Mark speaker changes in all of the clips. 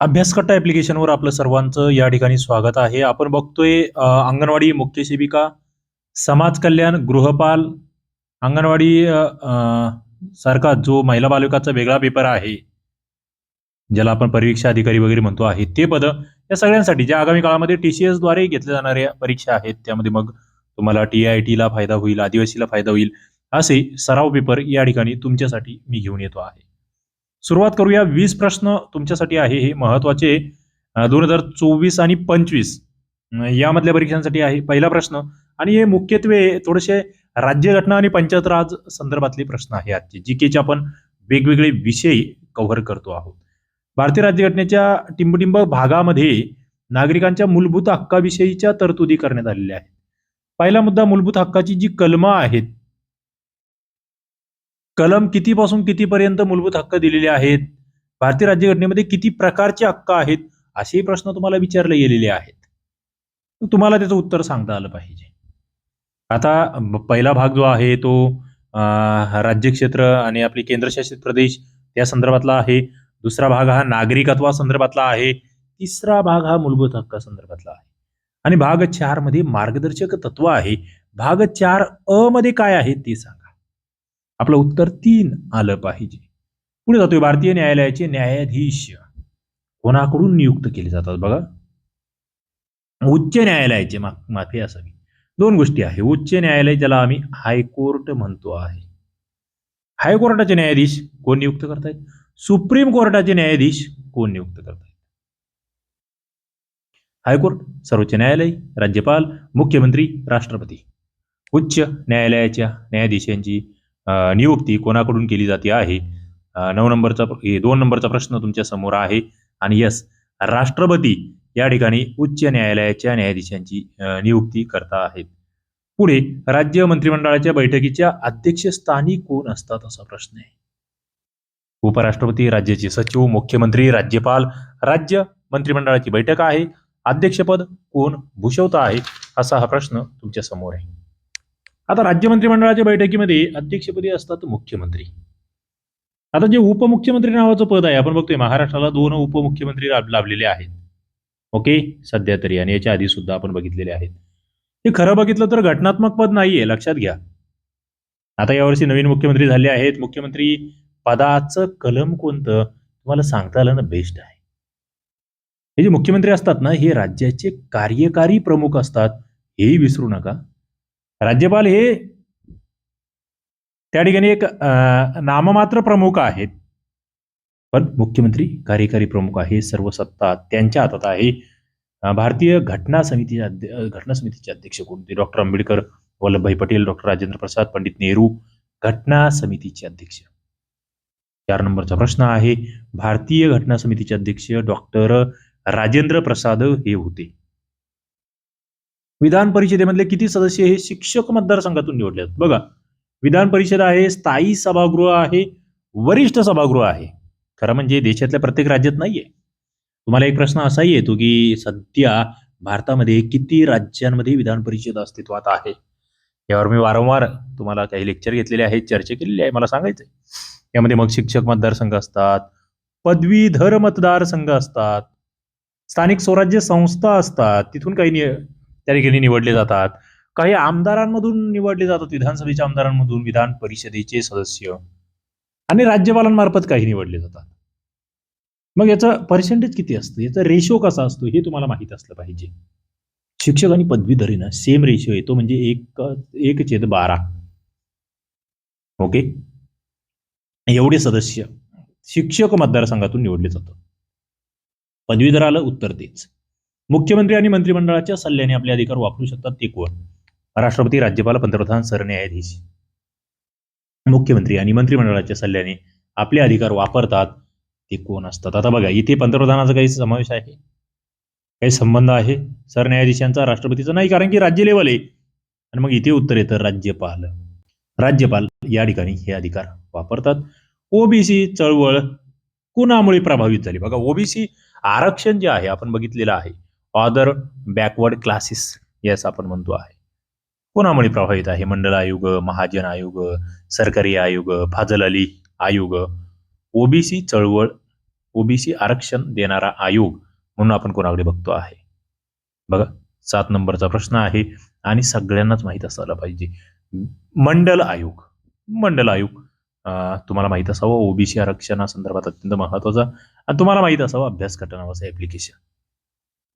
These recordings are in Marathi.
Speaker 1: अभ्यासकट्टा ॲप्लिकेशनवर आपलं सर्वांचं या ठिकाणी स्वागत आहे. आपण बघतोय अंगणवाडी मुख्य सेविका, समाज कल्याण, गृहपाल, अंगणवाडी सारखा जो महिला बालकाचा वेगळा पेपर आहे, ज्याला आपण परीक्षा अधिकारी वगैरे म्हणतो आहे, ते पद या सगळ्यांसाठी ज्या आगामी काळामध्ये टी-सी-एसद्वारे घेतल्या जाणाऱ्या परीक्षा आहेत, त्यामध्ये मग तुम्हाला टी-आय-टीला फायदा होईल, आदिवासीला फायदा होईल, असे सराव पेपर या ठिकाणी तुमच्यासाठी मी घेऊन येतो आहे. सुरुवात करूया वीस प्रश्न तुमच्यासाठी आहे हे महत्त्वाचे दोन हजार चोवीस आणि पंचवीस यामधल्या परीक्षांसाठी आहे. पहिला प्रश्न आणि हे मुख्यत्वे थोडेसे राज्यघटना आणि पंचायत राज संदर्भातले प्रश्न आहे आजचे. जी-केचे आपण वेगवेगळे विषय कव्हर करतो आहोत. भारतीय राज्यघटनेच्या टिंबटिंब भागामध्ये नागरिकांच्या मूलभूत हक्काविषयीच्या तरतुदी करण्यात आलेल्या आहेत. पहिला मुद्दा मूलभूत हक्काची जी कलमं आहेत. कलम कितीपासून कितीपर्यंत मूलभूत हक्क दिलेले आहेत? भारतीय राज्यघटनेमध्ये किती प्रकारचे हक्क आहेत? असेही प्रश्न तुम्हाला विचारले गेलेले आहेत. तुम्हाला त्याचं उत्तर सांगता आलं पाहिजे. आता पहिला भाग जो आहे तो राज्य राज्यक्षेत्र आणि आपले केंद्रशासित प्रदेश या संदर्भातला आहे. दुसरा भाग हा नागरिकत्वा संदर्भातला आहे. तिसरा भाग हा मूलभूत हक्का संदर्भातला आहे. आणि भाग चारमध्ये मार्गदर्शक तत्व आहे. भाग चार अ मध्ये काय आहे ते सांगा. आपलं उत्तर तीन आलं पाहिजे. पुढे जातोय भारतीय न्यायालयाचे न्यायाधीश कोणाकडून नियुक्त केले जातात बघा. उच्च न्यायालयाचे मा माफी असावी. दोन गोष्टी आहे. उच्च न्यायालय ज्याला आम्ही हायकोर्ट म्हणतो आहे. हायकोर्टाचे न्यायाधीश कोण नियुक्त करतायत? सुप्रीम कोर्टाचे न्यायाधीश कोण नियुक्त करतायत? हायकोर्ट, सर्वोच्च न्यायालय, राज्यपाल, मुख्यमंत्री, राष्ट्रपती. उच्च न्यायालयाच्या न्यायाधीशांची नियुक्ती कोणाकडून केली जाते आहे? नऊ नंबरचा हे 2 नंबरचा प्रश्न तुमच्यासमोर आहे आणि यस राष्ट्रपती या ठिकाणी उच्च न्यायालयाच्या न्यायाधीशांची नियुक्ती करता आहेत. पुढे राज्य मंत्रिमंडळाच्या बैठकीच्या अध्यक्षस्थानी कोण असतात असा प्रश्न आहे. उपराष्ट्रपती, राज्याचे सचिव, मुख्यमंत्री, राज्यपाल, राज्य मंत्रिमंडळाची बैठक आहे. अध्यक्षपद कोण भूषवता आहे? असा हा प्रश्न तुमच्यासमोर आहे. आता राज्य मंत्रिमंडळाच्या बैठकीमध्ये अध्यक्षपदी असतात मुख्यमंत्री. आता जे उपमुख्यमंत्री नावाचं पद आहे आपण बघतोय महाराष्ट्राला दोन उपमुख्यमंत्री लाभ लाभलेले आहेत. ओके सध्या तरी आणि याच्या आधी सुद्धा आपण बघितलेले आहेत. हे खरं बघितलं तर घटनात्मक पद नाहीये लक्षात घ्या. आता यावर्षी नवीन मुख्यमंत्री झाले आहेत. मुख्यमंत्री पदाचं कलम कोणतं तुम्हाला सांगता आलं ना बेस्ट आहे. हे जे मुख्यमंत्री असतात ना हे राज्याचे कार्यकारी प्रमुख असतात. हेही विसरू नका. राज्यपाल हे त्या ठिकाणी एक नाममात्र प्रमुख आहेत. पण मुख्यमंत्री कार्यकारी प्रमुख आहे. सर्व सत्ता त्यांच्या हातात आहे. भारतीय घटना समिती घटना समितीचे अध्यक्ष कोणते डॉक्टर आंबेडकर, वल्लभभाई पटेल, डॉक्टर राजेंद्र प्रसाद, पंडित नेहरू घटना समितीचे अध्यक्ष. चार नंबरचा प्रश्न आहे. भारतीय घटना समितीचे अध्यक्ष डॉक्टर राजेंद्र प्रसाद हे होते. विधान परिषदेमधले किती सदस्य हे शिक्षक मतदारसंघातून निवडले आहेत? बघा विधान परिषद आहे, स्थायी सभागृह आहे, वरिष्ठ सभागृह आहे. खरं म्हणजे देशातल्या प्रत्येक राज्यात नाहीये. तुम्हाला एक प्रश्न असाही येतो की सध्या भारतामध्ये किती राज्यांमध्ये विधान परिषद अस्तित्वात आहे? यावर मी वारंवार तुम्हाला काही लेक्चर घेतलेले आहेत, चर्चा केलेली आहे. मला सांगायचंय. यामध्ये मग शिक्षक मतदारसंघ असतात, पदवीधर मतदारसंघ असतात, स्थानिक स्वराज्य संस्था असतात. तिथून काही त्या ठिकाणी निवडले जातात. काही आमदारांमधून निवडले जातात. विधानसभेच्या आमदारांमधून विधान परिषदेचे सदस्य आणि राज्यपालांमार्फत काही निवडले जातात. मग याचं पर्सेंटेज किती असतं? याचा रेशो कसा असतो? हे तुम्हाला माहीत असलं पाहिजे. शिक्षक आणि पदवीधरीनं सेम रेशो येतो म्हणजे 1 1/12 ओके. एवढे सदस्य शिक्षक मतदारसंघातून निवडले जातात. पदवीधराला उत्तर तेच. मुख्यमंत्री आणि मंत्रिमंडळाच्या सल्ल्याने आपले अधिकार वापरू शकतात ते कोण? राष्ट्रपती, राज्यपाल, पंतप्रधान, सरन्यायाधीश. मुख्यमंत्री आणि मंत्रिमंडळाच्या सल्ल्याने आपले अधिकार वापरतात ते कोण असतात? आता बघा इथे पंतप्रधानाचा काही समावेश आहे? काही संबंध आहे? सरन्यायाधीशांचा, राष्ट्रपतीचा नाही कारण की राज्य लेवल आहे. आणि मग इथे उत्तर येतं राज्यपाल. राज्यपाल या ठिकाणी हे अधिकार वापरतात. ओबीसी चळवळ कुणामुळे प्रभावित झाली? बघा ओबीसी आरक्षण जे आहे आपण बघितलेलं आहे. ऑदर बॅकवर्ड क्लासेस यास आपण म्हणतो आहे. कोणामुळे प्रभावित आहे? मंडल आयोग, महाजन आयोग, सरकारी आयोग, फाजल अली आयोग, ओबीसी चळवळ ओबीसी आरक्षण देणारा आयोग म्हणून आपण कोणाकडे बघतो आहे? बघा सात नंबरचा प्रश्न आहे आणि सगळ्यांनाच माहीत असायला पाहिजे. मंडल आयोग. मंडल आयोग तुम्हाला माहीत असावं ओबीसी आरक्षणासंदर्भात अत्यंत महत्त्वाचा आणि तुम्हाला माहीत असावं अभ्यास घटनावाचं ऍप्लिकेशन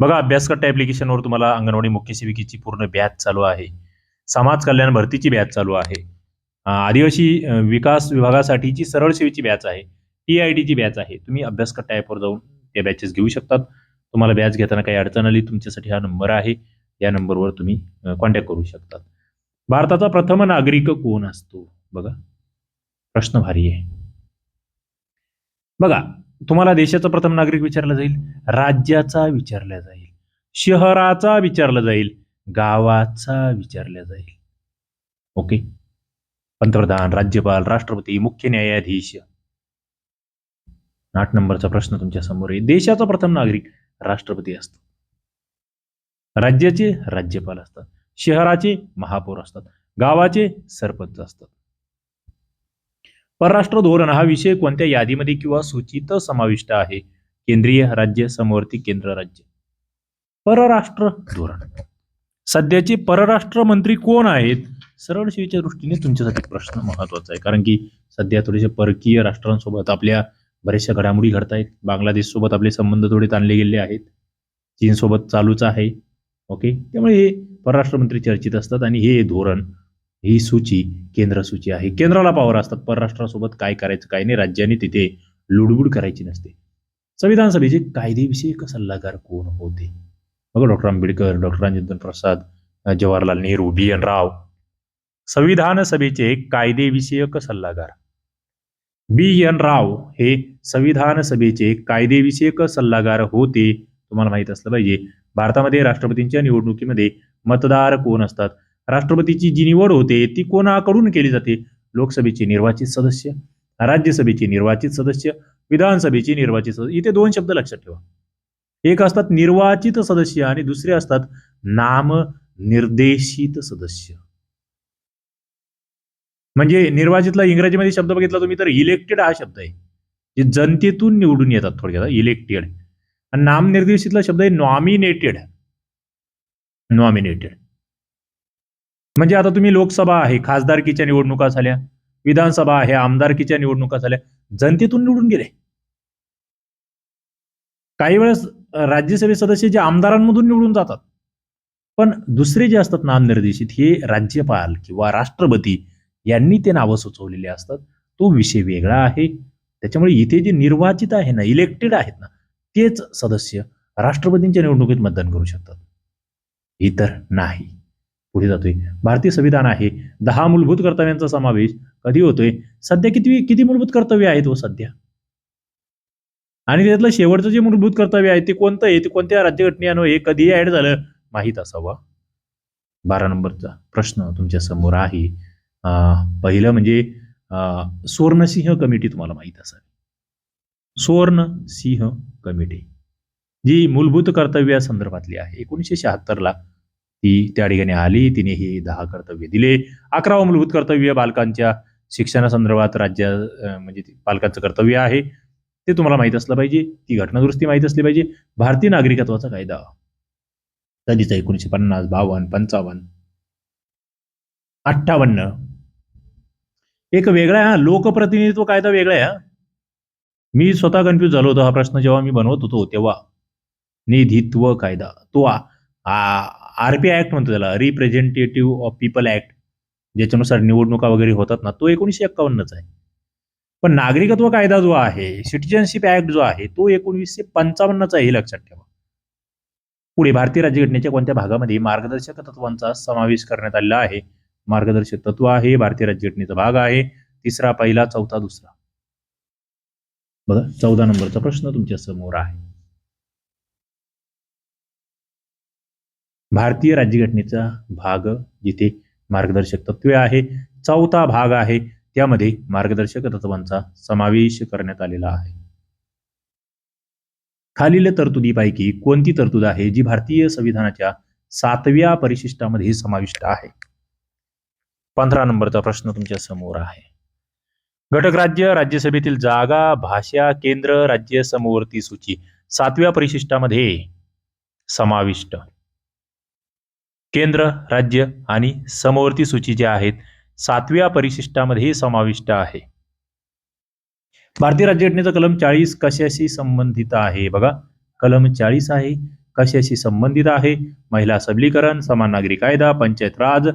Speaker 1: बघा अभ्यासकट्ट गट ऍप्लिकेशनवर तुम्हाला अंगणवाडी मुख्य सेविकेची पूर्ण बॅच चालू आहे. समाज कल्याण भरतीची बॅच चालू आहे. आदिवासी विकास विभागासाठीची सरळ सेवेची बॅच आहे. टी आय टीची बॅच आहे. तुम्ही अभ्यासकट्ट ॲपवर जाऊन त्या बॅचेस घेऊ शकतात. तुम्हाला बॅच घेताना काही अडचण आली तुमच्यासाठी हा नंबर आहे. या नंबरवर तुम्ही कॉन्टॅक्ट करू शकतात. भारताचा प्रथम नागरिक कोण असतो? बघा. प्रश्न भारी आहे. बघा तुम्हाला देशाचा प्रथम नागरिक विचारला जाईल राज्याचा विचारला जाईल शहराचा विचारला जाईल गावाचा विचारला जाईल. ओके? पंतप्रधान राज्यपाल राष्ट्रपती मुख्य न्यायाधीश. आठ नंबरचा प्रश्न तुमच्यासमोर आहे. देशाचा प्रथम नागरिक राष्ट्रपती असतो राज्याचे राज्यपाल असतात. शहराचे महापौर असतात. गावाचे सरपंच असतात. परराष्ट्र धोरण हा विषय कोणत्या यादीमध्ये किंवा सूचीत समाविष्ट आहे? केंद्रीय राज्य समवर्ती केंद्र राज्य. परराष्ट्र धोरण. सध्याचे परराष्ट्र मंत्री कोण आहेत? सरळ सेवेच्या दृष्टीने तुमच्यासाठी प्रश्न महत्त्वाचा आहे. कारण की सध्या थोडेसे परकीय राष्ट्रांसोबत आपल्या बऱ्याचशा घडामोडी घडत आहेत बांगलादेश सोबत आपले संबंध थोडे ताणले गेले आहेत. चीन सोबत चालूच आहे. ओके? त्यामुळे हे परराष्ट्र मंत्री चर्चेत असतात आणि हे धोरण ही सूची केंद्र सूची आहे. केंद्राला पावर असतात. परराष्ट्रासोबत काय करायचं काय नाही राज्याने तिथे लुडबुड करायची नसते. संविधान सभेचे कायदेविषयक सल्लागार कोण होते? बघा doctor Ambedkar doctor Rajendra Prasad Jawaharlal Nehru B N Rau. संविधान सभेचे कायदेविषयक सल्लागार. बी एन राव हे संविधान सभेचे कायदेविषयक सल्लागार होते. तुम्हाला माहीत असलं पाहिजे. भारतामध्ये राष्ट्रपतींच्या निवडणुकीमध्ये मतदार कोण असतात? राष्ट्रपतीची जी निवड होते ती कोणाकडून केली जाते? लोकसभेचे निर्वाचित सदस्य राज्यसभेचे निर्वाचित सदस्य विधानसभेचे निर्वाचित सदस्य इथे दोन शब्द लक्षात ठेवा. एक असतात निर्वाचित सदस्य आणि दुसरे असतात नाम निर्देशित सदस्य. म्हणजे निर्वाचितला इंग्रजीमध्ये शब्द बघितला तुम्ही तर इलेक्टेड हा शब्द आहे. जे जनतेतून निवडून येतात थोडक्यात इलेक्टेड आणि नामनिर्देशितला शब्द आहे नॉमिनेटेड नॉमिनेटेड म्हणजे आता तुम्ही लोकसभा आहे खासदारकीच्या निवडणुका झाल्या विधानसभा आहे आमदारकीच्या निवडणुका झाल्या जनतेतून निवडून गेले. काही वेळेस राज्यसभे सदस्य जे आमदारांमधून निवडून जातात पण दुसरे जे असतात नामनिर्देशित हे राज्यपाल किंवा राष्ट्रपती यांनी ते नावं सुचवलेले असतात. तो विषय वेगळा आहे. त्याच्यामुळे इथे जे निर्वाचित आहे ना इलेक्टेड आहेत ना तेच सदस्य राष्ट्रपतींच्या निवडणुकीत मतदान करू शकतात. इतर नाही. पुढे जातोय. भारतीय संविधान आहे. दहा मूलभूत कर्तव्यांचा समावेश कधी होतोय? सध्या किती किती मूलभूत कर्तव्य आहेत व सध्या? आणि त्यातलं शेवटचं जे मूलभूत कर्तव्य आहे ते कोणतं आहे? ते कोणत्या राज्यघटनेनं हे कधी ऍड झालं? माहीत असावा. बारा नंबरचा प्रश्न तुमच्यासमोर आहे. पहिलं म्हणजे सुवर्णसिंह कमिटी तुम्हाला माहीत असावी. सुवर्णसिंह कमिटी. जी मूलभूत कर्तव्या संदर्भातली आहे. एकोणीसशे शहात्तरला ती त्या ठिकाणी आली. तिने हे दहा कर्तव्य दिले. अकरावं मूलभूत कर्तव्य बालकांच्या शिक्षणासंदर्भात राज्य म्हणजे पालकांचं कर्तव्य आहे. ते तुम्हाला माहीत असलं पाहिजे. ती घटनादुरुस्ती माहीत असली पाहिजे. भारतीय नागरिकत्वाचा कायदा. कधीचा एकोणीसशे पन्नास बावन्न पंचावन्न अठ्ठावन्न. एक वेगळा हा. लोकप्रतिनिधित्व कायदा वेगळा आहे हा. मी स्वतः कन्फ्यूज झालो होतो हा प्रश्न जेव्हा मी बनवत होतो तेव्हा. निधित्व कायदा. तो आरपी ऍक्ट म्हणतो त्याला रिप्रेझेंटेटिव्ह ऑफ पीपल ऍक्ट ज्याच्यानुसार निवडणुका वगैरे होतात ना तो एकोणीसशे एक्कावन्नच आहे. पण नागरिकत्व कायदा जो आहे सिटिझनशिप ऍक्ट जो आहे तो एकोणीसशे पंचावन्नचा आहे हे लक्षात ठेवा. पुढे भारतीय राज्यघटनेच्या कोणत्या भागामध्ये मार्गदर्शक तत्वांचा समावेश करण्यात आलेला आहे? मार्गदर्शक तत्व आहे भारतीय राज्यघटनेचा भाग आहे तिसरा पहिला चौथा दुसरा. बघा चौदा नंबरचा प्रश्न तुमच्यासमोर आहे. भारतीय राज्यघटनेचा भाग जिथे मार्गदर्शक तत्वे आहे चौथा भाग आहे त्यामध्ये मार्गदर्शक तत्वांचा समावेश करण्यात आलेला आहे. खालील तरतुदीपैकी कोणती तरतूद आहे जी भारतीय संविधानाच्या सातव्या परिशिष्टामध्ये समाविष्ट आहे? पंधरा नंबरचा प्रश्न तुमच्यासमोर आहे. घटक राज्य राज्यसभेतील जागा भाषा केंद्र राज्य समवर्ती सूची सातव्या परिशिष्टामध्ये समाविष्ट. केंद्र राज्य आणि समवर्ती सूची ज्या आहेत सातव्या परिशिष्टामध्ये समाविष्ट आहे. भारतीय राज्यघटनेचा कलम चाळीस कशाशी संबंधित आहे? बघा कलम चाळीस आहे. कशाशी संबंधित आहे? महिला सबलीकरण समान नागरी कायदा पंचायत राज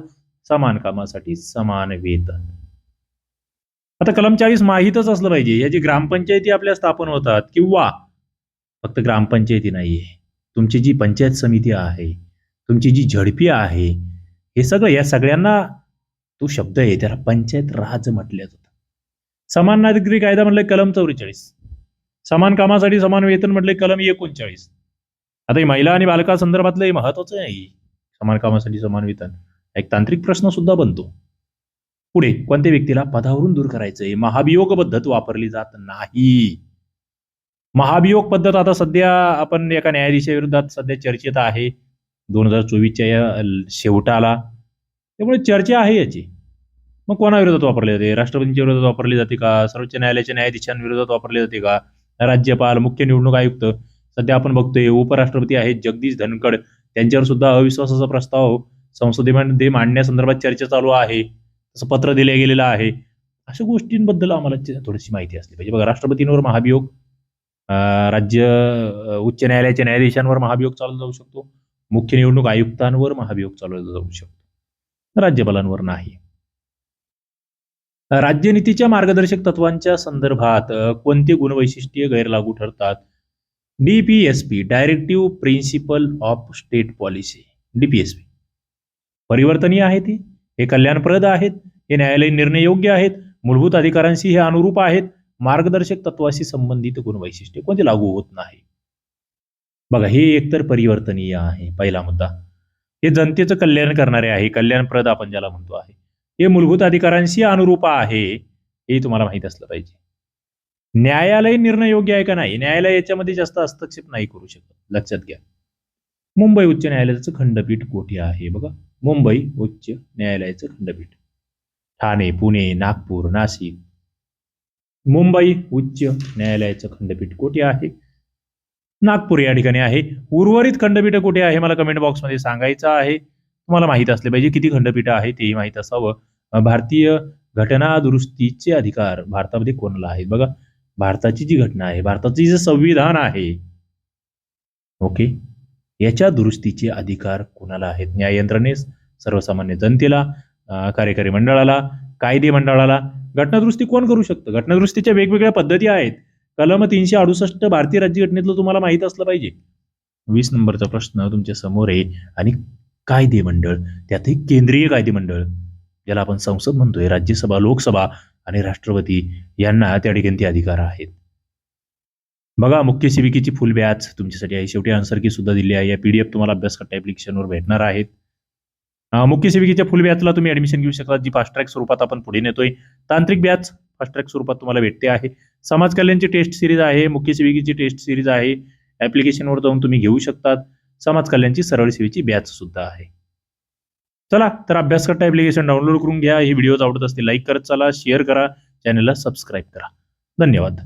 Speaker 1: समान कामासाठी समान वेतन. आता कलम चाळीस माहीतच असलं पाहिजे. या जी ग्रामपंचायती आपल्या स्थापन होतात किंवा फक्त ग्रामपंचायती नाहीये तुमची जी पंचायत समिती आहे तुमची जी झडपी आहे हे सगळं या सगळ्यांना तो शब्द आहे त्याला पंचायत राज म्हटल्या जातं समान नागरी कायदा म्हटलं कलम चौवेचाळीस. समान कामासाठी समान वेतन म्हटले कलम एकोणचाळीस. आता हे महिला आणि बालका संदर्भातलं हे महत्वाचं आहे. समान कामासाठी समान वेतन. एक तांत्रिक प्रश्न सुद्धा बनतो. पुढे कोणत्या व्यक्तीला पदावरून दूर करायचंय? महाभियोग पद्धत वापरली जात नाही. महाभियोग पद्धत आता सध्या आपण एका न्यायाधीशाविरोधात सध्या चर्चेत आहे. दोन हजार चोवीसच्या या शेवटाला. त्यामुळे चर्चा आहे याची. मग कोणाविरोधात वापरली जाते? राष्ट्रपतींच्या विरोधात वापरली जाते का? सर्वोच्च न्यायालयाच्या न्यायाधीशांविरोधात वापरली जाते का? राज्यपाल मुख्य निवडणूक आयुक्त सध्या आपण बघतोय उपराष्ट्रपती आहेत जगदीश धनखड. त्यांच्यावर सुद्धा अविश्वासाचा प्रस्ताव संसदेमध्ये मांडण्यासंदर्भात चर्चा चालू आहे. तसं पत्र दिलं गेलेलं आहे. अशा गोष्टींबद्दल आम्हाला थोडीशी माहिती असली पाहिजे. बघा राष्ट्रपतींवर महाभियोग राज्य उच्च न्यायालयाच्या न्यायाधीशांवर महाभियोग चालू जाऊ शकतो. मुख्य निवडणूक आयुक्तांवर महाभियोग चालवला जाऊ शकतो. राज्यपालांवर नाही. राज्यनीतीच्या मार्गदर्शक तत्वांच्या संदर्भात कोणते गुणवैशिष्ट्ये गैरलागू ठरतात? DPSP directive principle of state policy DPSP परिवर्तनीय आहे ते? हे कल्याणप्रद आहेत? हे न्यायालयीन निर्णय योग्य आहेत? मूलभूत अधिकारांशी हे अनुरूप आहेत? मार्गदर्शक तत्वाशी संबंधित गुणवैशिष्ट्ये कोणते लागू होत नाही? बघा हे एकतर परिवर्तनीय आहे पहिला मुद्दा. हे जनतेचं कल्याण करणारे आहे कल्याणप्रद आपण ज्याला म्हणतो आहे. हे मूलभूत अधिकारांशी अनुरूप आहे हे तुम्हाला माहीत असलं पाहिजे. न्यायालय निर्णय योग्य आहे का नाही? न्यायालय याच्यामध्ये जास्त हस्तक्षेप नाही करू शकत. लक्षात घ्या. मुंबई उच्च न्यायालयाचं खंडपीठ कोठे आहे बघा? मुंबई उच्च न्यायालयाचं खंडपीठ. ठाणे पुणे नागपूर नाशिक. मुंबई उच्च न्यायालयाचं खंडपीठ कोठे आहे? नागपूर या ठिकाणी आहे. उर्वरित खंडपीठ कुठे आहे? मला कमेंट बॉक्समध्ये सांगायचं आहे. तुम्हाला माहीत असले पाहिजे किती खंडपीठ आहे तेही माहीत असावं. भारतीय घटना दुरुस्तीचे अधिकार भारतामध्ये कोणाला आहेत? बघा भारताची जी घटना आहे भारताचे जे संविधान आहे ओके? याच्या दुरुस्तीचे अधिकार कोणाला आहेत? न्याय यंत्रणेस सर्वसामान्य जनतेला कार्यकारी मंडळाला कायदे मंडळाला. घटनादुरुस्ती कोण करू शकतं? घटनादुरुस्तीच्या वेगवेगळ्या पद्धती आहेत. कलम तीनशे अडुसष्ट भारतीय राज्यघटनेतलं तुम्हाला माहीत असलं पाहिजे. वीस नंबरचा प्रश्न तुमच्यासमोर आहे. आणि कायदे मंडळ त्यातही केंद्रीय कायदे मंडळ ज्याला आपण संसद म्हणतोय राज्यसभा लोकसभा आणि राष्ट्रपती यांना त्या ठिकाणी ते अधिकार आहेत. बघा मुख्य सेविकेची फुल बॅच तुमच्यासाठी आहे. शेवटी आन्सर की सुद्धा दिली आहे. या पीडीएफ तुम्हाला अभ्यास करता ऍप्लिकेशनवर भेटणार आहेत. मुख्य सेविकेच्या फुल बॅचला तुम्ही ऍडमिशन घेऊ शकता. जी फास्ट ट्रॅक स्वरूपात आपण पुढे नेतोय. तांत्रिक बॅच फास्ट ट्रॅक स्वरूपात तुम्हाला भेटते आहे. समाज कल्याणची टेस्ट सिरीज आहे मुख्य सेविकेची टेस्ट सिरीज आहे. ऍप्लिकेशनवर जाऊन तुम्ही घेऊ शकतात. समाज कल्याणची सरळ सेवेची बॅच सुद्धा आहे. चला तर अभ्यासकर्ता ऍप्लिकेशन डाउनलोड करून घ्या. हे व्हिडिओज आवडत असतील लाईक करत चला. शेअर करा. चॅनलला सबस्क्राईब करा. धन्यवाद.